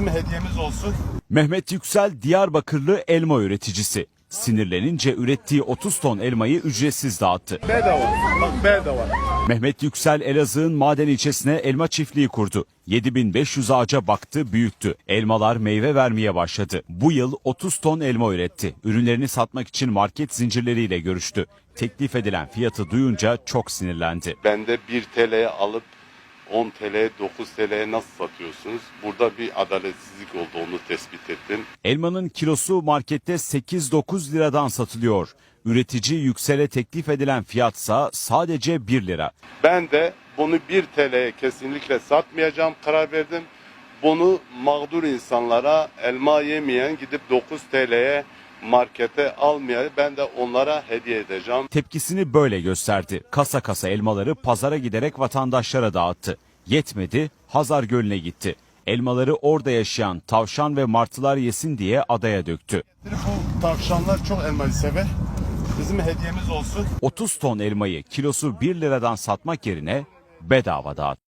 Bizim hediyemiz olsun. Mehmet Yüksel Diyarbakırlı elma üreticisi. Sinirlenince ürettiği 30 ton elmayı ücretsiz dağıttı. Bedava. Bak bedava. Mehmet Yüksel Elazığ'ın maden ilçesine elma çiftliği kurdu. 7500 ağaca baktı, büyüttü. Elmalar meyve vermeye başladı. Bu yıl 30 ton elma üretti. Ürünlerini satmak için market zincirleriyle görüştü. Teklif edilen fiyatı duyunca çok sinirlendi. Bende 1 TL'ye alıp 10 TL, 9 TL'ye nasıl satıyorsunuz? Burada bir adaletsizlik oldu onu tespit ettim. Elmanın kilosu markette 8-9 liradan satılıyor. Üretici Yüksel'e teklif edilen fiyatsa sadece 1 lira. Ben de bunu 1 TL'ye kesinlikle satmayacağım karar verdim. Bunu mağdur insanlara elma yemeyen gidip 9 TL'ye markete almayan ben de onlara hediye edeceğim. Tepkisini böyle gösterdi. Kasa kasa elmaları pazara giderek vatandaşlara dağıttı. Yetmedi, Hazar Gölü'ne gitti. Elmaları orada yaşayan tavşan ve martılar yesin diye adaya döktü. Bu tavşanlar çok elmayı sever. Bizim hediyemiz olsun. 30 ton elmayı kilosu 1 liradan satmak yerine bedava dağıttı.